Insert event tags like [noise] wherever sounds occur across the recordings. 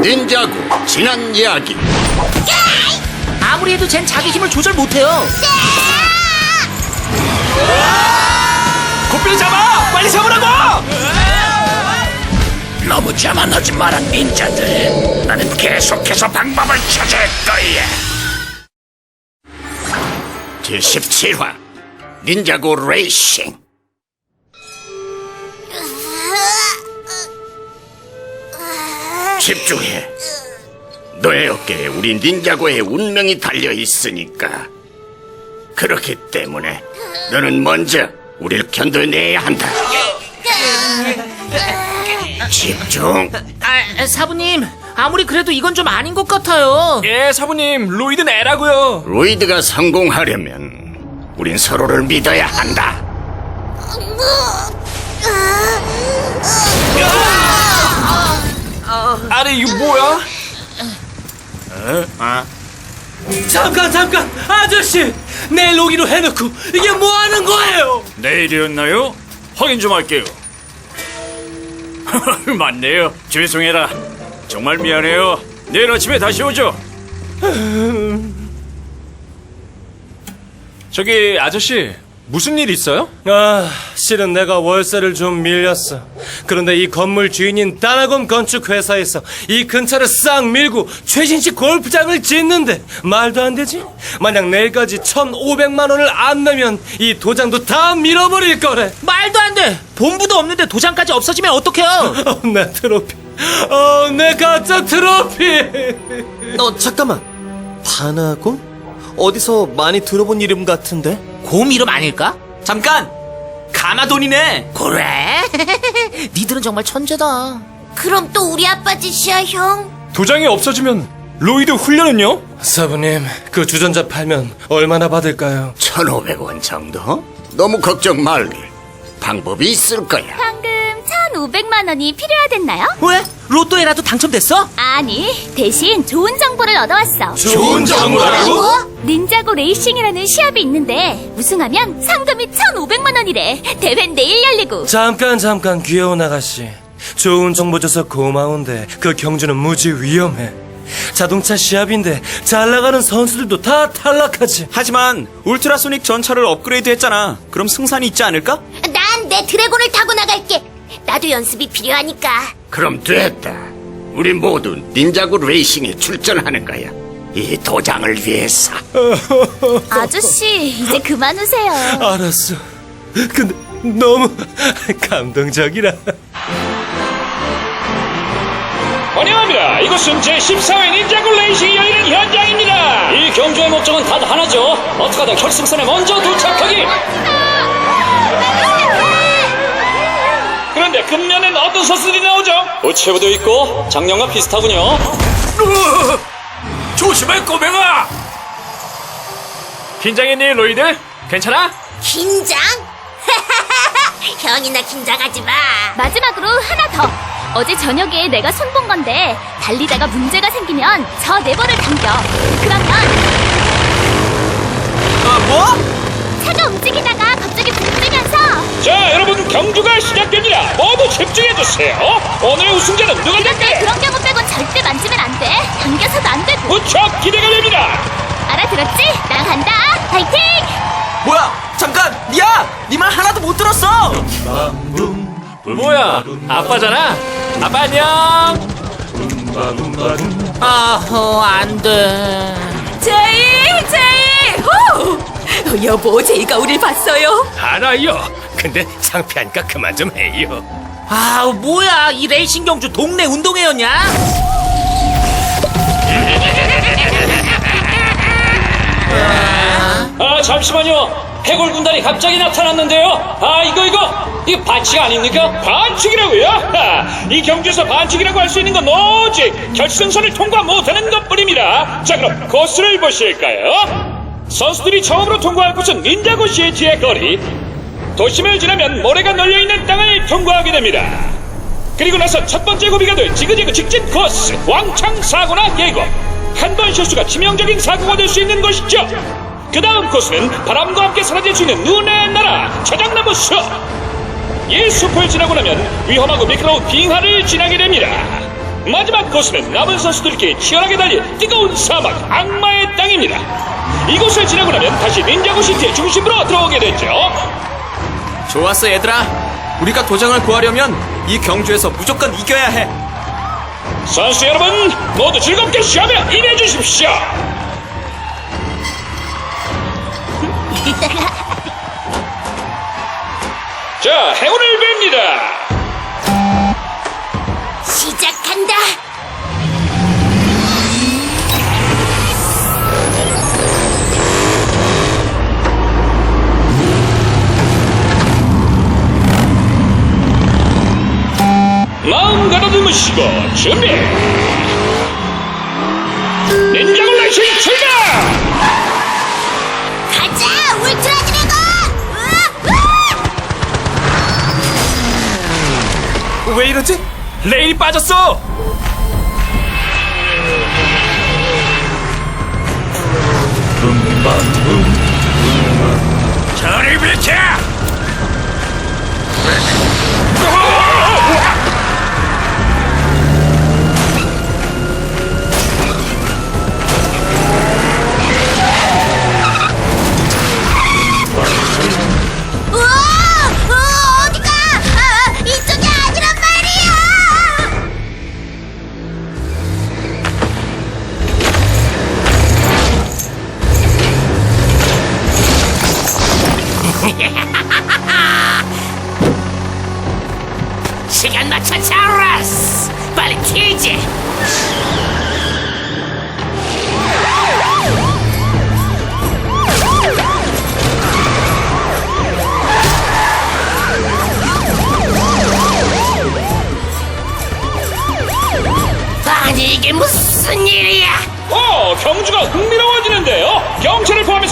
닌자고 지난 이야기 아무리 해도 쟨 자기 힘을 조절 못해요. 고삐를 잡아! 빨리 잡으라고! 너무 자만하지 마라 닌자들 나는 계속해서 방법을 찾을 거야 제17화 닌자고 레이싱 집중해 너의 어깨에 우리 닌자고의 운명이 달려 있으니까 그렇기 때문에 너는 먼저 우리를 견뎌내야 한다 집중 아, 사부님, 아무리 그래도 이건 좀 아닌 것 같아요. 예, 사부님, 로이드는 애라고요. 로이드가 성공하려면 우린 서로를 믿어야 한다. 아 래 이거 뭐야? 잠깐 잠깐 아저씨 내일 오기로 해놓고 이게 뭐 하는 거예요? 내일이었나요? 확인 좀 할게요. [laughs] 맞네요. 죄송해라. 정말 미안해요. 내일 아침에 다시 오죠. [laughs] 저기 아저씨 무슨 일 있어요? 아 실은 내가 월세를 좀 밀렸어 그런데 이 건물 주인인 따나곰 건축 회사에서 이 근처를 싹 밀고 최신식 골프장을 짓는데 말도 안 되지? 만약 내일까지 1,500만 원을 안 내면 이 도장도 다 밀어버릴 거래 말도 안 돼. 본부도 없는데 도장까지 없어지면 어떡해요? [laughs] 어, 내 트로피 어, 내 가짜 트로피 어, 잠깐만. 다나곰? 어디서 많이 들어본 이름 같은데? 곰 이름 아닐까? 잠깐! 가마돈이네! 그래? [laughs] 니들은 정말 천재다. 그럼 또 우리 아빠 짓이야, 형. 도장이 없어지면 로이드 훈련은요? 사부님 그 주전자 팔면 얼마나 받을까요? 1,500원 정도? 너무 걱정 말게. 방법이 있을 거야. 방금 1,500만 원이 필요하댔나요? 왜? 로또에라도 당첨됐어? 아니, 대신 좋은 정보를 얻어왔어. 좋은 정보라고? 닌자고 레이싱이라는 시합이 있는데 우승하면 상금이 1,500만 원이래. 대회는 내일 열리고. 잠깐 잠깐 귀여운 아가씨 좋은 정보 줘서 고마운데 그 경주는 무지 위험해 자동차 시합인데 잘 나가는 선수들도 다 탈락하지 하지만 울트라소닉 전차를 업그레이드 했잖아. 그럼 승산이 있지 않을까? 난 내 드래곤을 타고 나갈게. 나도 연습이 필요하니까. 그럼 됐다. 우리 모두 닌자고 레이싱에 출전하는 거야. 이 도장을 위해서. 아저씨, 이제 그만 우세요. 알았어 근데 너무 감동적이라 환영합니다. 이곳은 제14회 닌자고 레이싱이 열리는 현장입니다. 이 경주의 목적은 단 하나죠. 어떻게든 결승선에 먼저 도착하기. 그런데 금년엔 어떤 선수들이 나오죠? 우체부도 있고 작년과 비슷하군요. 조심해, 꼬맹아! 긴장했니, 로이드? 괜찮아? 긴장? [laughs] 형이나 긴장하지 마. 마지막으로 하나 더. 어제 저녁에 내가 손본 건데 달리다가 문제가 생기면 저 네번을 당겨. 그러면 아, 뭐? 차가 움직이다가 불 끄면서 자, 여러분 경주가 시작됩니다. 모두 집중해주세요. 오늘의 우승자는 누가 될까요? 그런 경우 빼곤 절대 만지면 안 돼. 당겨서도 안 되고. 무척 기대가 됩니다. 알아들었지? 나 간다. 파이팅! 뭐야? 잠깐! 야! 네말 하나도 못 들었어! 뭐야? 아빠잖아. 아빠 안녕. 아, 어, 안 돼. 제이! 제이! 후! 여보, 제이가 우릴 봤어요. 알아요 근데 창피하니까 그만 좀 해요 아, 뭐야? 이 레이싱 경주 동네 운동회였냐? 아 잠시만요 해골 군단이 갑자기 나타났는데요 아 이거 이거 이거 반칙 아닙니까? 반칙이라고요? 하, 이 경주에서 반칙이라고 할 수 있는 건 오직 결승선을 통과 못하는 것뿐입니다 자 그럼 코스를 보실까요? 선수들이 처음으로 통과할 곳은 닌자고 시티의 거리. 도심을 지나면 모래가 널려있는 땅을 통과하게 됩니다. 그리고 나서 첫 번째 고비가 될 지그재그 직진 코스 왕창 사고나 계곡 한번 실수가 치명적인 사고가 될 수 있는 것이죠. 그 다음 코스는 바람과 함께 사라질 수 있는 눈의 나라 자작나무 숲. 이 숲을 지나고 나면 위험하고 미끄러운 빙하를 지나게 됩니다. 마지막 코스는 남은 선수들끼리 치열하게 달릴 뜨거운 사막 악마의 땅입니다. 이곳을 지나고 나면 다시 닌자고 시티의 중심으로 들어오게 되죠. 좋았어 얘들아. 우리가 도장을 구하려면 이 경주에서 무조건 이겨야 해. 선수 여러분 모두 즐겁게 쉬하며 임해 주십시오. [laughs] 자, 행운을 빕니다. 준비. 닌자 골라이신 출발! 가자, 울트라 드래곤! 왜 이러지? 레일이 빠졌어! 저리 비켜!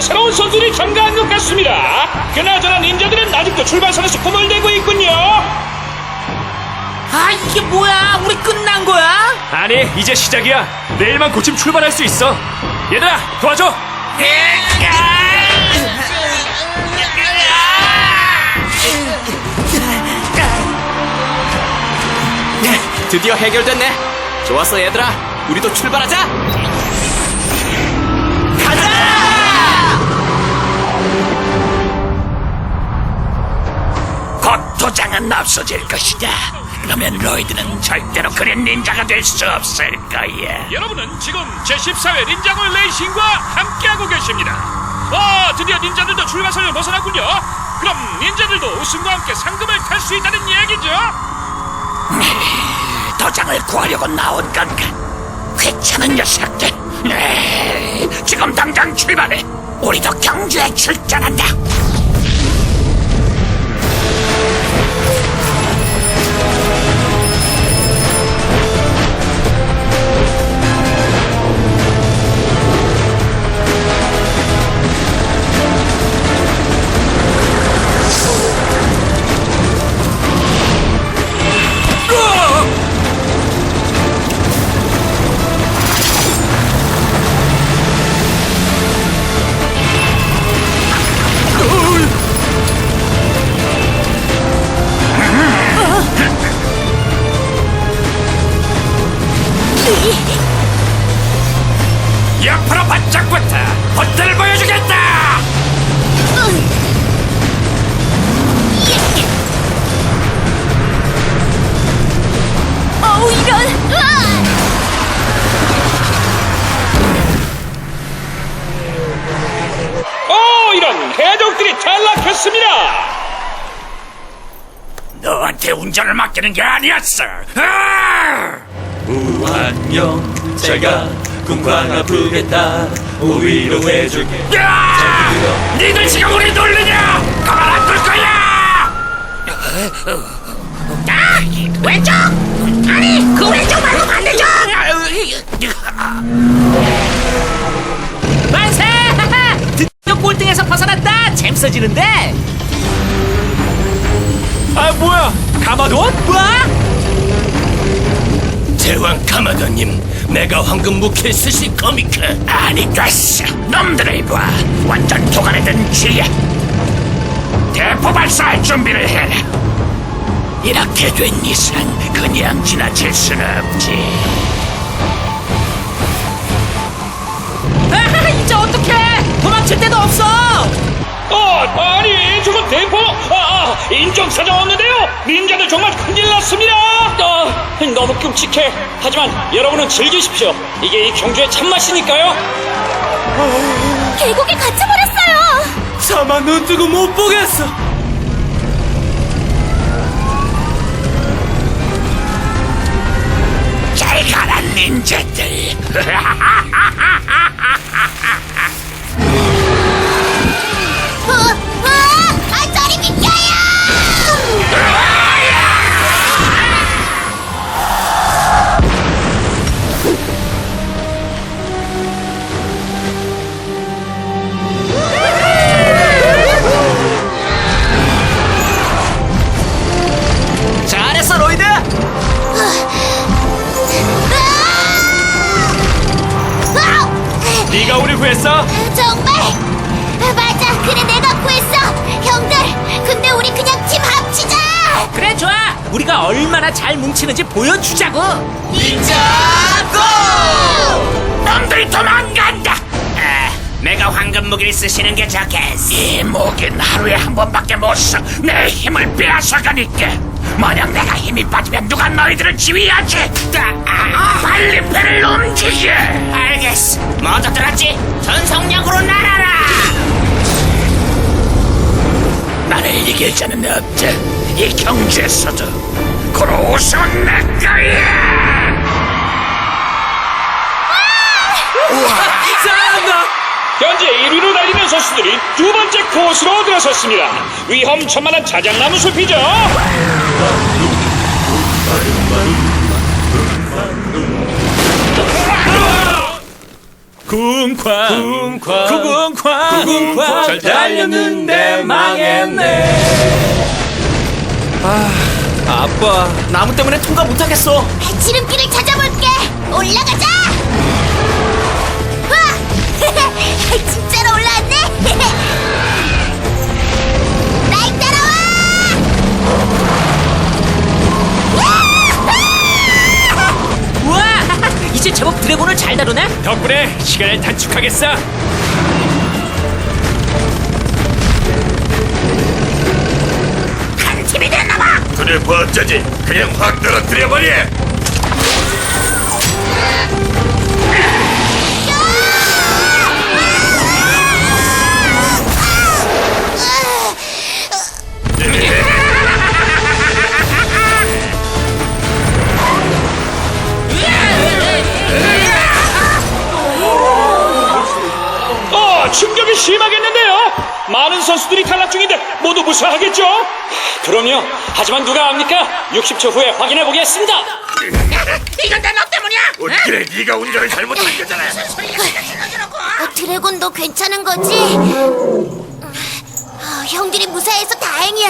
새로운 선수들이 참가한 것 같습니다. 그나저나 닌자들은 아직도 출발선에서 꿈을 대고 있군요. 아 이게 뭐야? 우리 끝난 거야? 아니, 이제 시작이야. 내일만 고침 출발할 수 있어. 얘들아, 도와줘! 드디어 해결됐네. 좋았어 얘들아. 우리도 출발하자. 곧 도장은 없어질 것이다. 그러면 로이드는 절대로 그린 닌자가 될 수 없을 거야. 여러분은 지금 제14회 닌자골 레이싱과 함께하고 계십니다. 와, 드디어 닌자들도 출발선을 벗어났군요. 그럼 닌자들도 우승과 함께 상금을 탈 수 있다는 얘기죠? [laughs] 도장을 구하려고 나온 건가? 귀찮은 녀석들. 에이, 지금 당장 출발해. 우리도 경주에 출전한다. 너한테 운전을 맡기는 게 아니었어. 아! 안녕 제가 궁광 아프겠다 오위로 해줄게 야! 니들 지금 우리 놀리냐? 가만 안 둘 거야! 아! 왼쪽! 아니, 그 왼쪽 말고 반대쪽! 만세! 드디어 꼴등에서 벗어났다. 재밌어지는데? 가마돈? 뭐? 대왕 카마더님 내가 황금 무케 스시 코미카 아니 됐어 놈들을 봐 완전 도가니 든 쥐야 대포 발사할 준비를 해라 이렇게 된 이상 그냥 지나칠 순 없지. 아, 이제 어떡해! 도망칠 데도 없어! 아, 아니, 저건 대포! 아, 아, 인정사정 없는데요! 닌자들 정말 큰일 났습니다! 아, 너무 끔찍해. 하지만 여러분은 즐기십시오. 이게 이 경주의 참맛이니까요. 계곡에 갇혀버렸어요. 차마 눈 뜨고 못 보겠어. 잘 가라 닌자들. [laughs] 구했어? 정말? 맞아, 그래 내가 구했어. 형들, 근데 우리 그냥 팀 합치자. 그래, 좋아! 우리가 얼마나 잘 뭉치는지 보여주자고! 놈들이 도망간다. 아, 내가 황금 무기를 쓰시는 게 좋겠어. 이 무기는 하루에 한 번밖에 못 써. 내 힘을 빼앗아가니까. 만약 내가 힘이 빠지면 누가 너희들을 지휘하지? 아, 빨리 배를 움직여. 알겠어. 먼저 들었지? 전속력으로 날아라. 나를 이길 자는 없다. 이 경주에서도. 고로 우승은 내 거야. 현재 1위로 달리는 선수들이 두 번째 코스로 들어섰습니다. 위험천만한 자작나무 숲이죠. 궁쾅 궁쾅. 구궁쾅 궁쾅. 잘 달렸는데 망했네 아빠, 나무 때문에 통과 못하겠어. 지름길을 찾아볼게. 올라가자. 잘 다루네? 덕분에 시간을 단축하겠어 한 팀이 됐나 봐. 그래 뭐 어쩌지? 그냥 확 떨어뜨려버려. 심하겠는데요. 많은 선수들이 탈락 중인데 모두 무사하겠죠? 그럼요. 하지만 누가 압니까? 60초 후에 확인해 보겠습니다. [laughs] 이건 내너 때문이야. 그래 네가 운전을 잘못한 거잖아. 어, 드래곤 너 괜찮은 거지? 어, 형들이 무사해서 다행이야.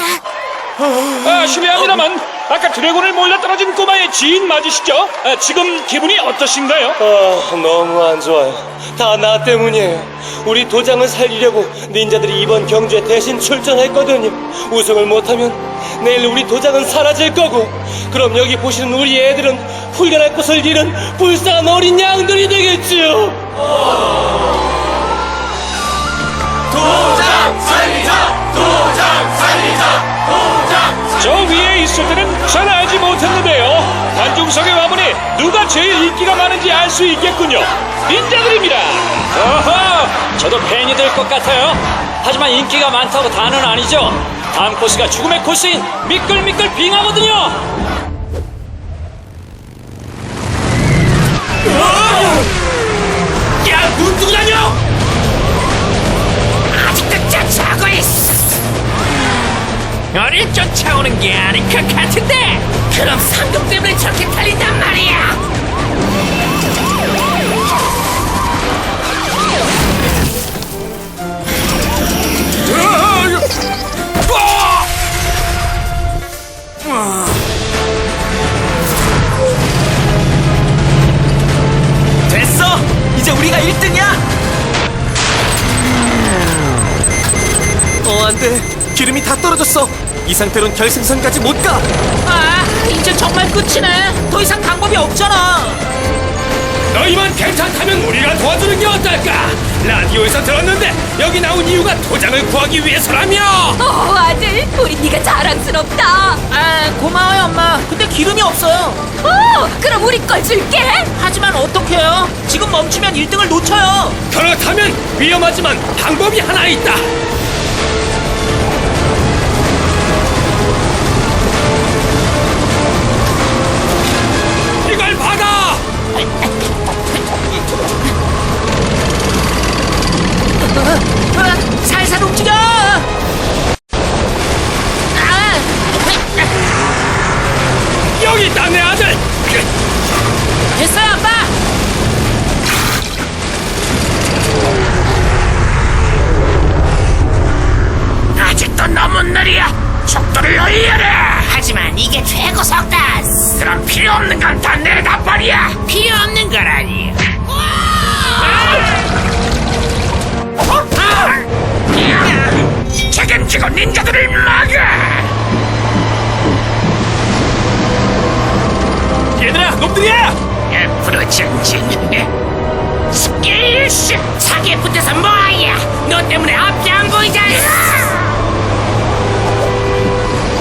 아, 실례합니다만 아까 드래곤을 몰려 떨어진 꼬마의 지인 맞으시죠? 아, 지금 기분이 어떠신가요? 아, 너무 안 좋아요. 다 나 때문이에요. 우리 도장을 살리려고 닌자들이 이번 경주에 대신 출전했거든요. 우승을 못하면 내일 우리 도장은 사라질 거고, 그럼 여기 보시는 우리 애들은 훈련할 곳을 잃은 불쌍한 어린 양들이 되겠지요. 저 위에 있을 때는 잘 알지 못했는데요. 관중석에 와보니 누가 제일 인기가 많은지 알 수 있겠군요. 닌자들입니다. 어허, 저도 팬이 될 것 같아요. 하지만 인기가 많다고 다는 아니죠. 다음 코스가 죽음의 코스인 미끌미끌 빙하거든요. 야, 눈 뜨고 다녀. 너를 쫓아오는 게 아닐 것 같은데! 그럼 상금 때문에 저렇게 달린단 말이야. 됐어! 이제 우리가 1등이야! 어, 안 돼. 기름이 다 떨어졌어. 이 상태론 결승선까지 못 가. 아, 이제 정말 끝이네. 더 이상 방법이 없잖아. 너희만 괜찮다면 우리가 도와주는 게 어떨까? 라디오에서 들었는데 여기 나온 이유가 도장을 구하기 위해서라며. 어, 아들, 우리 네가 자랑스럽다. 아, 고마워요, 엄마. 근데 기름이 없어요. 어, 그럼 우리 걸 줄게. 하지만 어떡해요? 지금 멈추면 1등을 놓쳐요. 그렇다면 위험하지만 방법이 하나 있다. 아, 살살 움직여! 아, 여기 있다 내 아들. 됐어요, 아빠! 아직도 너무 느려. 속도를 올려라. 하지만 이게 최고 속도. 그럼 필요 없는 건 다 내다 버려. 필요 없는 거라니. 책임지고 닌자들을 막아. 얘들아, 놈들이야! F로 전진. 스킬스 사기에 붙어서 뭐야? 너 때문에 앞이 안 보이잖아.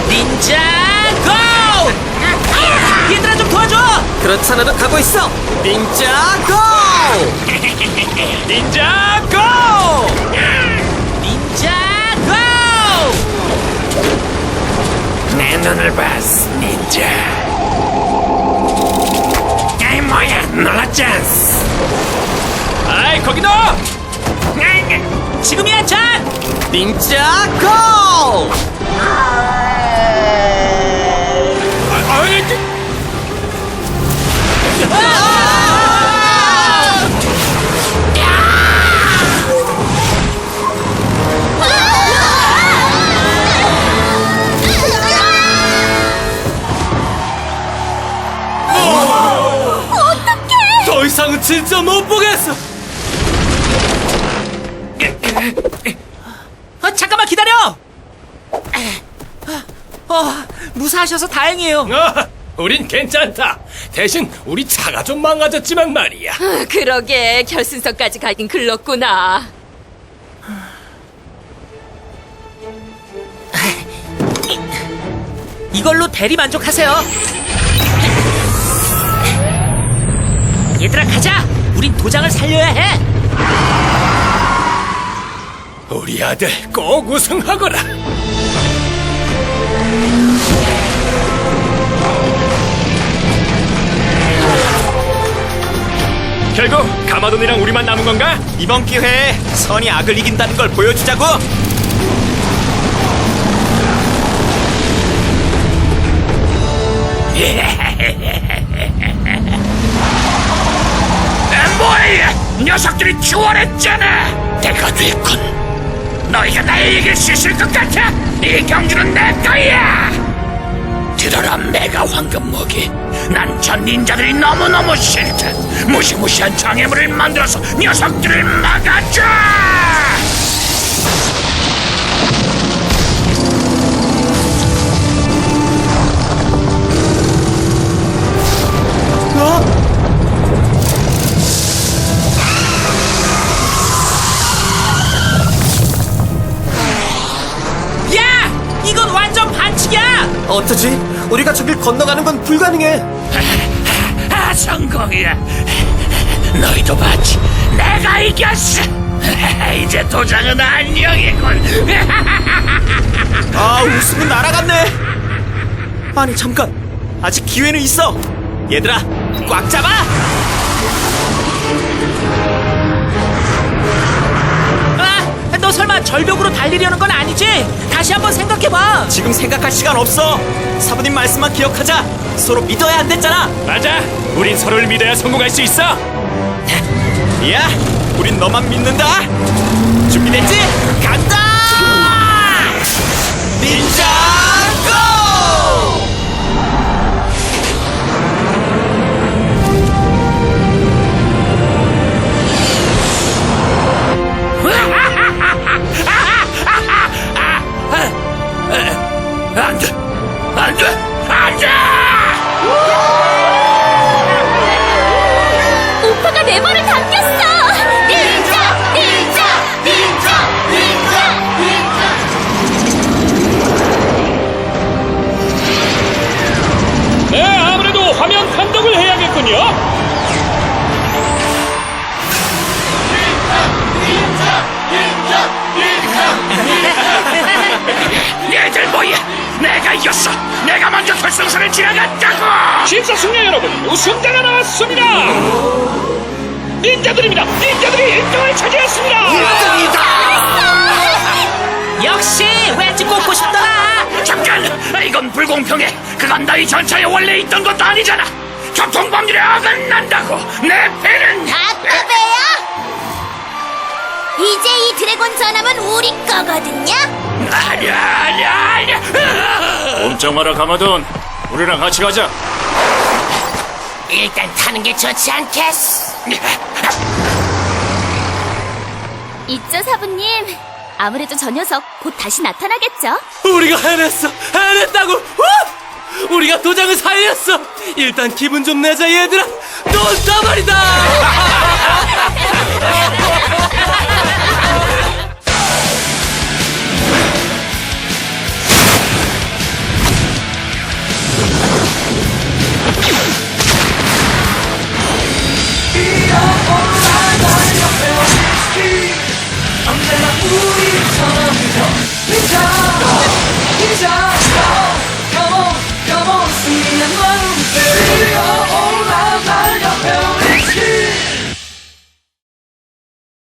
닌자 고! 얘들아 좀 도와줘! 그렇잖아도 가고 있어. 닌자 고! [laughs] 닌자 고! 눈을 봤어, 닌자. 아이 뭐야, 놀랐잖스. 아이, 거기 너! 지금이야, 잔! 닌자 고! 아이, 더 이상은 진짜 못 보겠어. 어, 잠깐만 기다려! 어, 무사하셔서 다행이에요. 아, 우린 괜찮다. 대신 우리 차가 좀 망가졌지만 말이야. 아, 그러게 결승선까지 가긴 글렀구나. 이걸로 대리 만족하세요. 도장을 살려야 해. 우리 아들 꼭 우승하거라. 결국 가마돈이랑 우리만 남은 건가? 이번 기회에 선이 악을 이긴다는 걸 보여주자고. [laughs] 뭐야? 녀석들이 추월했잖아. 내가 됐군. 너희가 날 이길 수 있을 것 같아? 이 경주는 내 거야. 들어라 메가 황금 무기. 난전 닌자들이 너무너무 싫다. 무시무시한 장애물을 만들어서 녀석들을 막아줘. 어쩌지? 우리가 저길 건너가는 건 불가능해. 아 성공이야. 너희도 봤지? 내가 이겼어. 이제 도장은 안녕이군. 아, 웃음은 날아갔네. 아니, 잠깐. 아직 기회는 있어. 얘들아, 꽉 잡아! 아, 너 설마 절벽으로 달리려는 건 아니지? 다시 한번 생각해봐. 지금 생각할 시간 없어. 사부님 말씀만 기억하자. 서로 믿어야 안 됐잖아. 맞아! 우린 서로를 믿어야 성공할 수 있어! 야, 우린 너만 믿는다. 준비됐지? 간다! 닌자 날 지나갔다고! 심사숙녀 여러분 우승자가 나왔습니다 닌자들입니다 닌자들이 1등을 차지했습니다 역시 왠지 꼽고 싶더라. 잠깐! 이건 불공평해! 그건 너희 전차에 원래 있던 것도 아니잖아! 교통법률에 어긋난다고! 내 배는! 아까베야? 이제 이 드래곤 전함은 우리 거거든요. 아니야 아니야 아니야! 마라 가마돈 우리랑 같이 가자 일단 타는 게 좋지 않겠어? 있죠, 사부님. 아무래도 저 녀석 곧 다시 나타나겠죠? 우리가 해냈어! 해냈다고! 우! 우리가 도장을 살렸어! 일단 기분 좀 내자 얘들아! 넌 따발이다! [laughs]